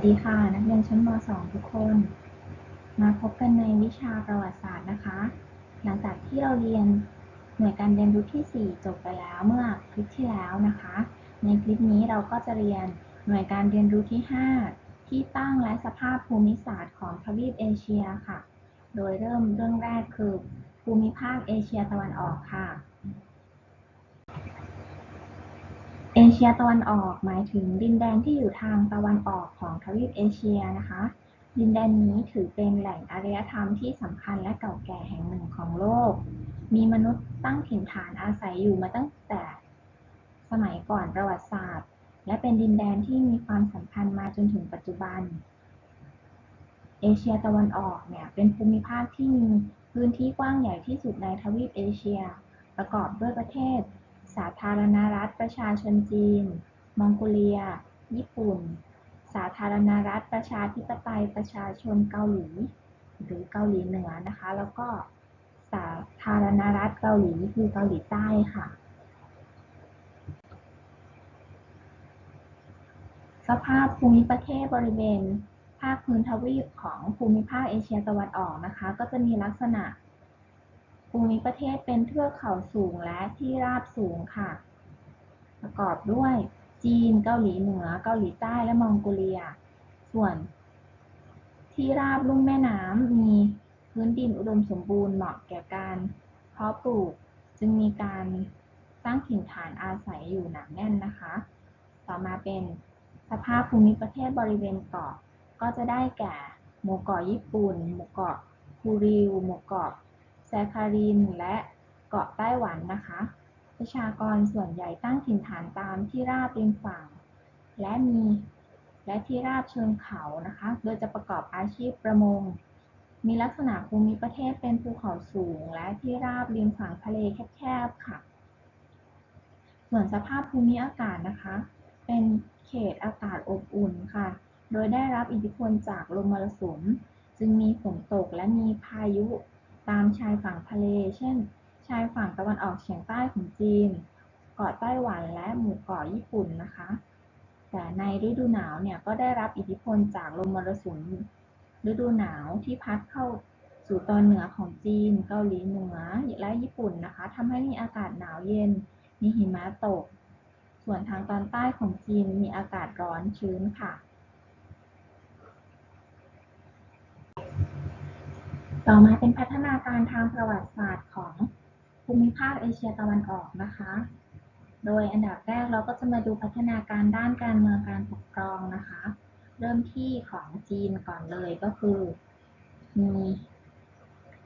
วัสดีค่ะ นักเรียนชั้นม .2 ทุกคน มาพบกันในวิชาประวัติศาสตร์นะคะ หลังจากที่เราเรียนหน่วยการเรียนรู้ที่ 4 จบไปแล้วเมื่อคลิปที่แล้วนะคะ ในคลิปนี้เราก็จะเรียนหน่วยการเรียนรู้ที่ 5 ที่ตั้งและสภาพภูมิศาสตร์ของทวีปเอเชียค่ะ โดยเริ่มเรื่องแรกคือ ภูมิภาคเอเชียตะวันออกค่ะ เอเชียตะวันออกหมายถึงดินแดนที่อยู่ทางตะวันออกของทวีปเอเชียนะคะ ดินแดนนี้ถือเป็นแหล่งอารยธรรมที่สำคัญและเก่าแก่แห่งหนึ่งของโลก มีมนุษย์ตั้งถิ่นฐานอาศัยอยู่มาตั้งแต่สมัยก่อนประวัติศาสตร์ และเป็นดินแดนที่มีความสำคัญมาจนถึงปัจจุบัน เอเชียตะวันออกเนี่ยเป็นภูมิภาคที่มีพื้นที่กว้างใหญ่ที่สุดในทวีปเอเชีย ประกอบด้วยประเทศ สาธารณรัฐประชาชนจีน มองโกเลีย ญี่ปุ่น สาธารณรัฐประชาธิปไตยประชาชนเกาหลี หรือเกาหลีเหนือนะคะ แล้วก็สาธารณรัฐเกาหลีคือเกาหลีใต้ค่ะ สภาพภูมิประเทศบริเวณ ภาคพื้นทวีปของภูมิภาคเอเชียตะวันออกนะคะ ก็จะมีลักษณะ ภูมิประเทศเป็นเทือกเขาสูงและที่ราบสูงค่ะ ประกอบด้วยจีน เกาหลีเหนือ เกาหลีใต้ และมองโกเลีย ส่วนที่ราบลุ่มแม่น้ำมีพื้นดินอุดมสมบูรณ์เหมาะแก่การเพาะปลูก จึงมีการสร้างถิ่นฐานอาศัยอยู่หนาแน่นนะคะ ต่อมาเป็นสภาพภูมิประเทศบริเวณเกาะก็จะได้แก่ หมู่เกาะญี่ปุ่น หมู่เกาะคูริว หมู่เกาะ แซคาริน และเกาะไต้หวันนะคะ ประชากรส่วนใหญ่ตั้งถิ่นฐานตามที่ราบริมฝั่ง และมีและที่ราบเชิงเขานะคะ โดยจะประกอบอาชีพประมง มีลักษณะภูมิประเทศเป็นภูเขาสูง และที่ราบริมฝั่งทะเลแคบๆค่ะ ส่วนสภาพภูมิอากาศนะคะ เป็นเขตอากาศอบอุ่นค่ะ โดยได้รับอิทธิพลจากลมมรสุม จึงมีฝนตกและมีพายุ ตามชายฝั่งทะเล เช่น ชายฝั่งตะวันออกเฉียงใต้ของจีน เกาะไต้หวันและหมู่เกาะญี่ปุ่นนะคะ แต่ในฤดูหนาวเนี่ยก็ได้รับอิทธิพลจากลมมรสุมฤดูหนาวที่พัดเข้าสู่ตอนเหนือของจีน เกาหลีเหนือและญี่ปุ่นนะคะทำให้มีอากาศหนาวเย็น มีหิมะตก ส่วนทางตอนใต้ของจีนมีอากาศร้อนชื้นค่ะ ต่อมาเป็นพัฒนาการทางประวัติศาสตร์ของภูมิภาคเอเชียตะวันออกนะคะ โดยอันดับแรกเราก็จะมาดูพัฒนาการด้านการเมืองการปกครองนะคะ เริ่มที่ของจีนก่อนเลยก็คือมี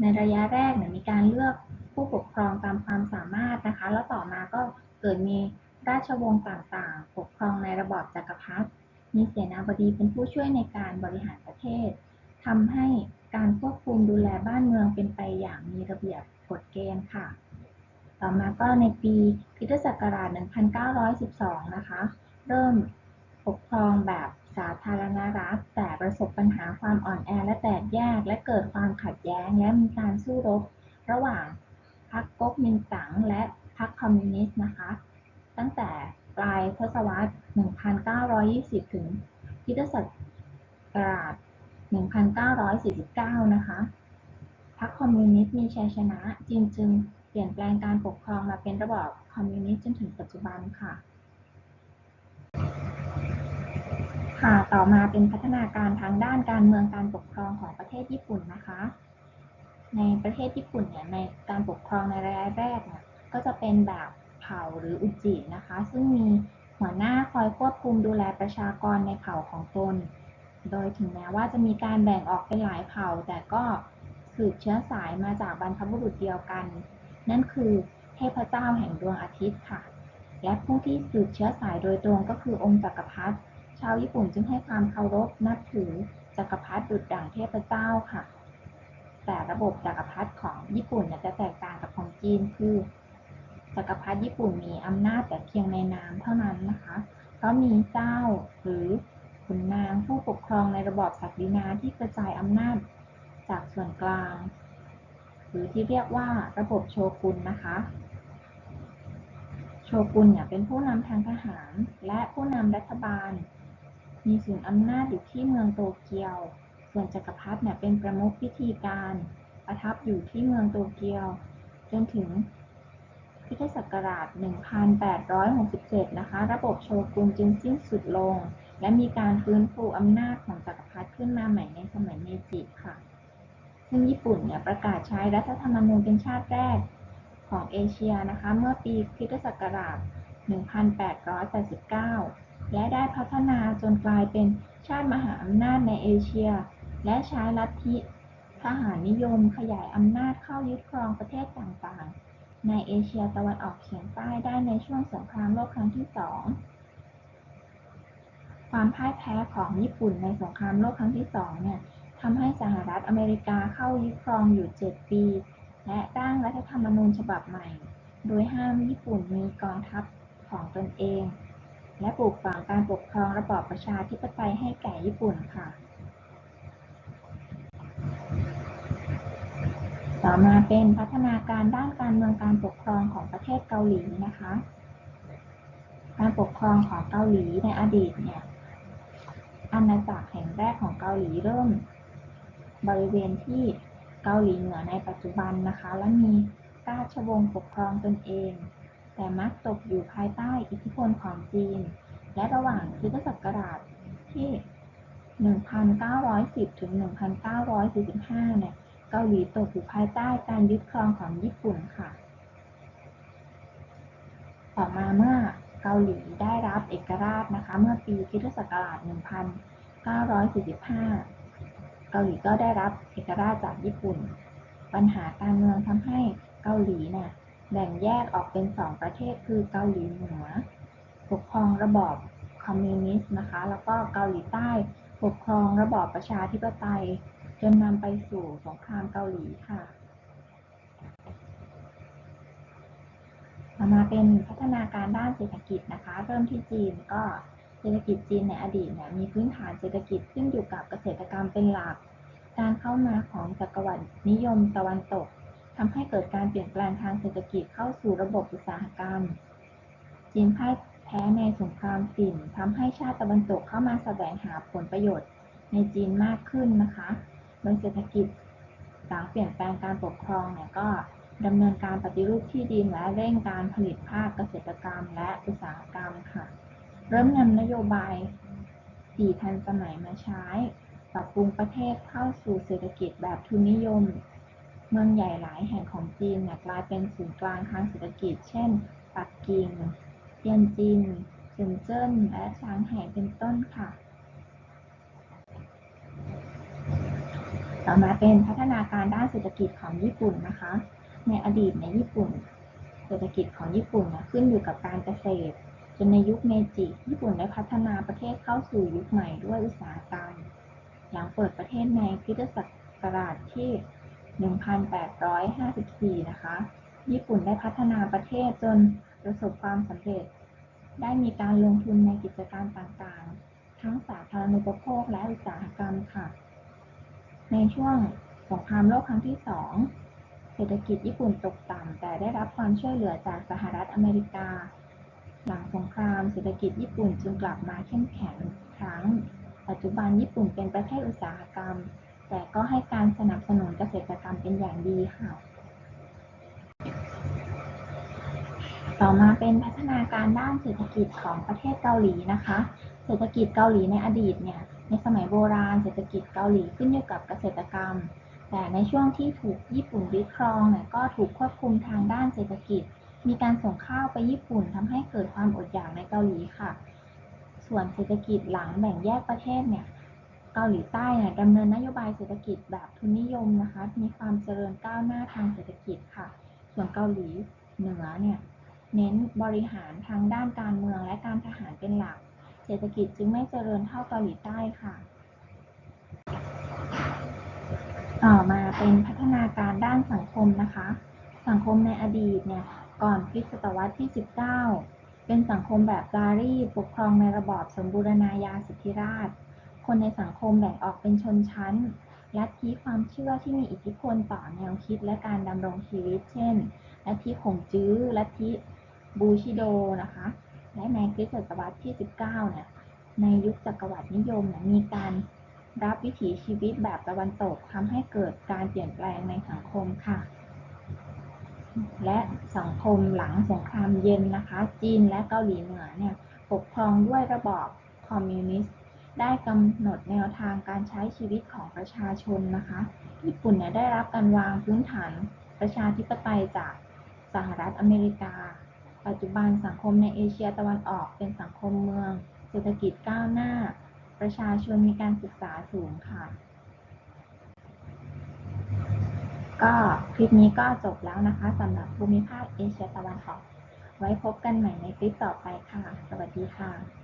ในระยะแรกเนี่ยมีการเลือกผู้ปกครองตามความสามารถนะคะ แล้วต่อมาก็เกิดมีราชวงศ์ต่างๆ ปกครองในระบอบจักรพรรดิมีเสนาบดีเป็นผู้ช่วยในการบริหารประเทศทำให้ การควบคุมดูแลบ้านเมืองเป็นไปอย่างมีระเบียบกฎเกณฑ์ค่ะ ต่อมาก็ในปีพุทธศักราช 1912 นะคะ เริ่มปกครองแบบสาธารณรัฐ แต่ประสบปัญหาความอ่อนแอและแตกแยก และเกิดความขัดแย้ง และมีการสู้รบ ระหว่างพรรคก๊กมินตั๋งและพรรคคอมมิวนิสต์นะคะ ตั้งแต่ปลายทศวรรษ 1920 ถึงพุทธศักราช 1949 นะคะ พรรคคอมมิวนิสต์มีชัยชนะจีนจึงเปลี่ยนแปลงการปกครองมาเป็นระบอบคอมมิวนิสต์จนถึงปัจจุบันค่ะ ค่ะ ต่อมาเป็นพัฒนาการทางด้านการเมืองการปกครองของประเทศญี่ปุ่นนะคะ ในประเทศญี่ปุ่นเนี่ยในการปกครองในระยะแรกเนี่ยก็จะเป็นแบบเผ่าหรืออุจินะคะ ซึ่งมีหัวหน้าคอยควบคุมดูแลประชากรในเผ่าของตน โดยถึงแม้ว่าจะมีการแบ่งออกเป็นหลายเผ่า แต่ก็สืบเชื้อสายมาจากบรรพบุรุษเดียวกัน นั่นคือเทพเจ้าแห่งดวงอาทิตย์ค่ะ และผู้ที่สืบเชื้อสายโดยตรงก็คือองค์จักรพรรดิ ชาวญี่ปุ่นจึงให้ความเคารพนับถือจักรพรรดิดุจดั่งเทพเจ้าค่ะ แต่ระบบจักรพรรดิของญี่ปุ่นจะแตกต่างกับของจีนคือจักรพรรดิญี่ปุ่นมีอำนาจแต่เพียงในนามเท่านั้นนะคะ เพราะมีเจ้าหรือ ขุนนางผู้ปกครองในระบอบศักดินาที่กระจายอำนาจจากส่วนกลาง หรือที่เรียกว่าระบบโชกุนนะคะ โชกุนเนี่ยเป็นผู้นำทางทหาร และผู้นำรัฐบาล มีศูนย์อำนาจอยู่ที่เมืองโตเกียว ส่วนจักรพรรดิเนี่ยเป็นประมุขพิธีการประทับอยู่ที่เมืองโตเกียว จนถึงคริสตศักราช 1867 นะคะ ระบบโชกุนจึงสิ้นสุดลง และมีการฟื้นฟูอำนาจของจักรพรรดิขึ้นมาใหม่ในสมัยเมจิค่ะ ซึ่งญี่ปุ่นเนี่ยประกาศใช้รัฐธรรมนูญเป็นชาติแรกของเอเชียนะคะ เมื่อปีคริสตศักราช 1889 และได้พัฒนาจนกลายเป็นชาติมหาอำนาจในเอเชีย และใช้ลัทธิทหารนิยมขยายอำนาจเข้ายึดครองประเทศต่างๆ ในเอเชียตะวันออกเฉียงใต้ได้ในช่วงสงครามโลกครั้งที่สอง ความพ่ายแพ้ของญี่ปุ่นในสงครามโลกครั้งที่สองเนี่ยทำให้สหรัฐอเมริกาเข้ายึดครองอยู่ 7 ปี และร่างรัฐธรรมนูญฉบับใหม่ โดยห้ามญี่ปุ่นมีกองทัพของตนเอง และปลูกฝังการปกครองระบอบประชาธิปไตยให้แก่ญี่ปุ่นค่ะ ต่อมาเป็นพัฒนาการด้านการเมืองการปกครองของประเทศเกาหลีนะคะ การปกครองของเกาหลีในอดีตเนี่ย ณาจักรแห่งแรกของเกาหลีเริ่ม บริเวณที่เกาหลีเหนือในปัจจุบันนะคะ และมีราชวงศ์ปกครองตนเอง แต่มักตกอยู่ภายใต้อิทธิพลของจีน และระหว่างคริสตศักราชที่ 1910 ถึง 1945 เนี่ย เกาหลีตกอยู่ภายใต้การยึดครองของญี่ปุ่นค่ะ ต่อมาเมื่อ เกาหลีได้รับเอกราชนะคะ เมื่อปีคริสตศักราช1945 เกาหลีก็ได้รับเอกราชจากญี่ปุ่น ปัญหาการเมืองทำให้เกาหลีเนี่ยแบ่งแยกออกเป็นสองประเทศคือเกาหลีเหนือ ปกครองระบอบคอมมิวนิสต์นะคะ แล้วก็เกาหลีใต้ปกครองระบอบประชาธิปไตย จนนำไปสู่สงครามเกาหลีค่ะ ต่อมาเป็นพัฒนาการด้านเศรษฐกิจนะคะ เริ่มที่จีนก็เศรษฐกิจจีนในอดีตเนี่ยมีพื้นฐานเศรษฐกิจขึ้นอยู่กับเกษตรกรรมเป็นหลัก การเข้ามาของจักรวรรดินิยมตะวันตกทำให้เกิดการเปลี่ยนแปลงทางเศรษฐกิจเข้าสู่ระบบอุตสาหกรรม จีนพ่ายแพ้ในสงครามฝิ่นทำให้ชาติตะวันตกเข้ามาแสวงหาผลประโยชน์ในจีนมากขึ้นนะคะ โดยเศรษฐกิจหลังเปลี่ยนแปลงการปกครองเนี่ยก็ ดำเนินการปฏิรูปที่ดินและเร่งการผลิตภาคเกษตรกรรมและอุตสาหกรรมค่ะ เริ่มนำนโยบายสี่ทันสมัยมาใช้ ปรับปรุงประเทศเข้าสู่เศรษฐกิจแบบทุนนิยม เมืองใหญ่หลายแห่งของจีนกลายเป็นศูนย์กลางทางเศรษฐกิจ เช่น ปักกิ่งเทียนจินเซินเจิ้น และชางไห่เป็นต้นค่ะต่อมาเป็นพัฒนาการด้านเศรษฐกิจของญี่ปุ่นนะคะ ในอดีตในญี่ปุ่น เศรษฐกิจของญี่ปุ่นนะขึ้นอยู่กับการเกษตร จนในยุคเมจิญี่ปุ่นได้พัฒนาประเทศเข้าสู่ยุคใหม่ด้วยอุตสาหกรรมหลังเปิดประเทศในคริสตศักราชที่ 1854 นะคะ ญี่ปุ่นได้พัฒนาประเทศจนประสบความสำเร็จ ได้มีการลงทุนในกิจการต่างๆ ทั้งสาธารณูปโภคและอุตสาหกรรมค่ะ ในช่วงสงครามโลกครั้งที่สอง ศรษฐกิจญี่ปุ่นตกต่ำแต่ได้รับความช่วยเหลือจากสหรัฐอเมริกา หลังสงครามเศรษฐกิจญี่ปุ่นจึงกลับมาเข้มแข็งอีกครั้ง ปัจจุบันญี่ปุ่นเป็นประเทศอุตสาหกรรม แต่ก็ให้การสนับสนุนเกษตรกรรมเป็นอย่างดีค่ะ ต่อมาเป็นพัฒนาการด้านเศรษฐกิจของประเทศเกาหลีนะคะ เศรษฐกิจเกาหลีในอดีตเนี่ยในสมัยโบราณเศรษฐกิจเกาหลีขึ้นอยู่กับเกษตรกรรม แต่ในช่วงที่ถูกญี่ปุ่นยึดครองเนี่ยก็ถูกควบคุมทางด้านเศรษฐกิจ มีการส่งข้าวไปญี่ปุ่นทำให้เกิดความอดอยากในเกาหลีค่ะ ส่วนเศรษฐกิจหลังแบ่งแยกประเทศเนี่ยเกาหลีใต้เนี่ยดำเนินนโยบายเศรษฐกิจแบบทุนนิยมนะคะ มีความเจริญก้าวหน้าทางเศรษฐกิจค่ะ ส่วนเกาหลีเหนือเนี่ยเน้นบริหารทางด้านการเมืองและการทหารเป็นหลัก เศรษฐกิจจึงไม่เจริญเท่าเกาหลีใต้ค่ะ ต่อมาเป็นพัฒนาการด้านสังคมนะคะ สังคมในอดีตเนี่ยก่อนคริสตศตวรรษที่ 19 เป็นสังคมแบบจารีตปกครองในระบอบสมบูรณาญาสิทธิราช คนในสังคมแบ่งออกเป็นชนชั้น ลัทธิความเชื่อที่มีอิทธิพลต่อแนวคิดและการดำรงชีวิต เช่น ลัทธิขงจื้อ ลัทธิบูชิโดนะคะ และในคริสตศตวรรษที่ 19 เนี่ย ในยุคจักรวรรดินิยมเนี่ยมีการ รับวิถีชีวิตแบบตะวันตกทำให้เกิดการเปลี่ยนแปลงในสังคมค่ะ และสังคมหลังสงครามเย็นนะคะ จีนและเกาหลีเหนือเนี่ยปกครองด้วยระบอบคอมมิวนิสต์ได้กำหนดแนวทางการใช้ชีวิตของประชาชนนะคะ ญี่ปุ่นเนี่ยได้รับการวางพื้นฐานประชาธิปไตยจากสหรัฐอเมริกา ปัจจุบันสังคมในเอเชียตะวันออกเป็นสังคมเมือง เศรษฐกิจก้าวหน้า ประชาชนมีการศึกษาสูงค่ะ ก็คลิปนี้ก็จบแล้วนะคะสำหรับภูมิภาคเอเชียตะวันออก ไว้พบกันใหม่ในคลิปต่อไปค่ะ สวัสดีค่ะ